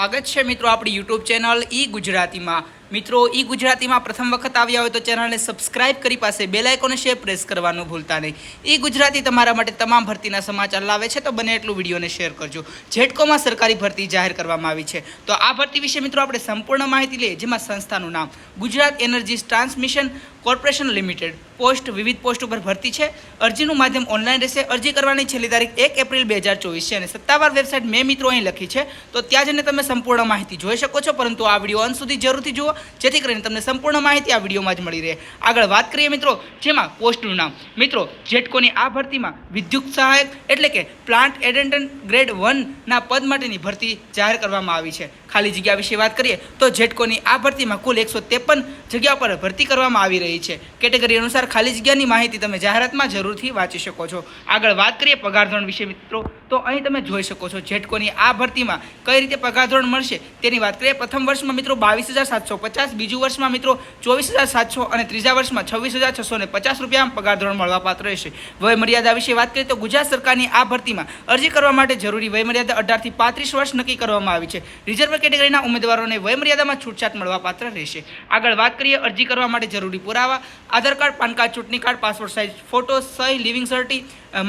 સ્વાગત છે મિત્રો આપણી યુટ્યુબ ચેનલ ઈ ગુજરાતીમાં. મિત્રો, ઈ ગુજરાતીમાં પ્રથમ વખત આવ્યા હોય તો ચેનલને સબસ્ક્રાઇબ કરી પાસે બેલ આઇકોને શેર પ્રેસ કરવાનું ભૂલતા નહીં. ઈ ગુજરાતી તમારા માટે તમામ ભરતીના સમાચાર લાવે છે, તો બને એટલું વિડીયોને શેર કરજો. જેટકોમાં સરકારી ભરતી જાહેર કરવામાં આવી છે. તો આ ભરતી વિશે મિત્રો આપણે સંપૂર્ણ માહિતી લઈએ, જેમાં સંસ્થાનું નામ Gujarat energy transmission corporation limited post, વિવિધ પોસ્ટ ઉપર ભરતી છે. અરજીનું માધ્યમ ઓનલાઈન રહેશે. અરજી કરવાની છેલ્લી તારીખ એક એપ્રિલ બે હજાર ચોવીસ છે અને સત્તાવાર વેબસાઇટ મેં મિત્રો અહીં લખી છે. તો ત્યાં જઈને તમે સંપૂર્ણ માહિતી જોઈ શકો છો, પરંતુ આ વીડિયો અંત સુધી જરૂરથી જુઓ. જેથી કરીને તમને સંપૂર્ણ માહિતી આ વિડીયોમાં જ મળી રહે. આગળ વાત કરીએ મિત્રો, જેમાં પોસ્ટનું નામ. મિત્રો, જેટકોની આ ભરતીમાં વિદ્યુત સહાયક એટલે કે પ્લાન્ટ એટેન્ડન્ટ ગ્રેડ વનના પદ માટેની ભરતી જાહેર કરવામાં આવી છે. ખાલી જગ્યા વિશે વાત કરીએ, તો જેટકોની આ ભરતીમાં કુલ એકસો ત્રેપન જગ્યા પર ભરતી કરવામાં આવી રહી છે. કેટેગરી અનુસાર ખાલી જગ્યાની માહિતી તમે જાહેરાતમાં જરૂરથી વાંચી શકો છો. આગળ વાત કરીએ પગાર ધોરણ વિશે મિત્રો, તો અહીં તમે જોઈ શકો છો જેટકોની આ ભરતીમાં કઈ રીતે પગાર ધોરણ મળશે તેની વાત કરીએ. પ્રથમ વર્ષમાં મિત્રો બાવીસ હજાર સાતસો પચાસ, બીજું વર્ષમાં મિત્રો ચોવીસ હજાર સાતસો અને ત્રીજા વર્ષમાં છવ્વીસ હજાર છસો ને પચાસ રૂપિયા પગાર ધોરણ મળવાપાત્ર રહેશે. વય મર્યાદા વિશે વાત કરીએ તો ગુજરાત સરકારની આ ભરતીમાં અરજી કરવા માટે જરૂરી વય મર્યાદા અઢારથી પાંત્રીસ વર્ષ નક્કી કરવામાં આવી છે. રિઝર્વ કેટેગરીના ઉમેદવારોને વયમર્યાદામાં છૂટછાટ મળવાપાત્ર રહેશે. આગળ વાત કરીએ અરજી કરવા માટે જરૂરી પુરાવા. આધાર કાર્ડ, પાન કાર્ડ, ચૂંટણી કાર્ડ, પાસપોર્ટ સાઇઝ ફોટો, સહી, લિવિંગ સર્ટી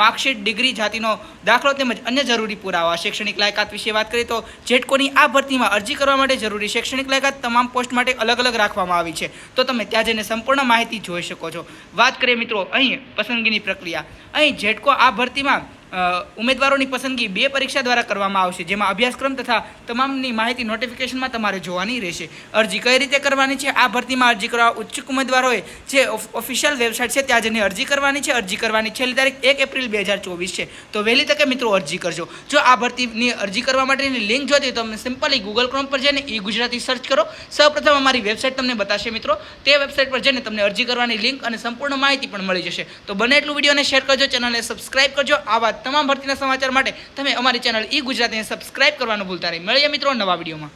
માર્કશીટ, ડિગ્રી જાતિનો દાખલો તેમજ અન્ય જરૂરી પુરાવા. શૈક્ષણિક લાયકાત વિશે વાત કરીએ તો જેટકોની આ ભરતીમાં અરજી કરવા માટે જરૂરી શૈક્ષણિક લાયકાત તમામ પોસ્ટ માટે અલગ અલગ રાખવામાં આવી છે. તો તમે ત્યાં જઈને સંપૂર્ણ માહિતી જોઈ શકો છો. વાત કરીએ મિત્રો, અહીં પસંદગીની પ્રક્રિયા. અહીં જેટકો આ ભરતીમાં ઉમેદવારોની પસંદગી બે પરીક્ષા દ્વારા કરવામાં આવશે, જેમાં અભ્યાસક્રમ તથા તમામની માહિતી નોટિફિકેશનમાં તમારે જોવાની રહેશે. અરજી કઈ રીતે કરવાની છે? આ ભરતીમાં અરજી કરવા ઉચ્ચુક ઉમેદવારોએ જે ઓફિશિયલ વેબસાઇટ છે ત્યાં જઈને અરજી કરવાની છે. અરજી કરવાની છેલ્લી તારીખ એક એપ્રિલ બે હજાર ચોવીસ છે. તો વહેલી તકે મિત્રો અરજી કરજો. જો આ ભરતીની અરજી કરવા માટેની લિંક જોતી તો તમે સિમ્પલી ગૂગલ ક્રોમ પર જઈને ઈ ગુજરાતી સર્ચ કરો. સૌપ્રથમ અમારી વેબસાઇટ તમને બતાશે મિત્રો. તે વેબસાઇટ પર જઈને તમને અરજી કરવાની લિંક અને સંપૂર્ણ માહિતી પણ મળી જશે. તો બને એટલું વિડીયોને શેર કરજો ચેનલને સબસ્ક્રાઇબ કરજો. આવા તમામ ભરતીના સમાચાર માટે તમે અમારી ચેનલ ઈ ગુજરાતીને સબસ્ક્રાઇબ કરવાનું ભૂલતા નહીં. મળીએ મિત્રો નવા વિડીયોમાં.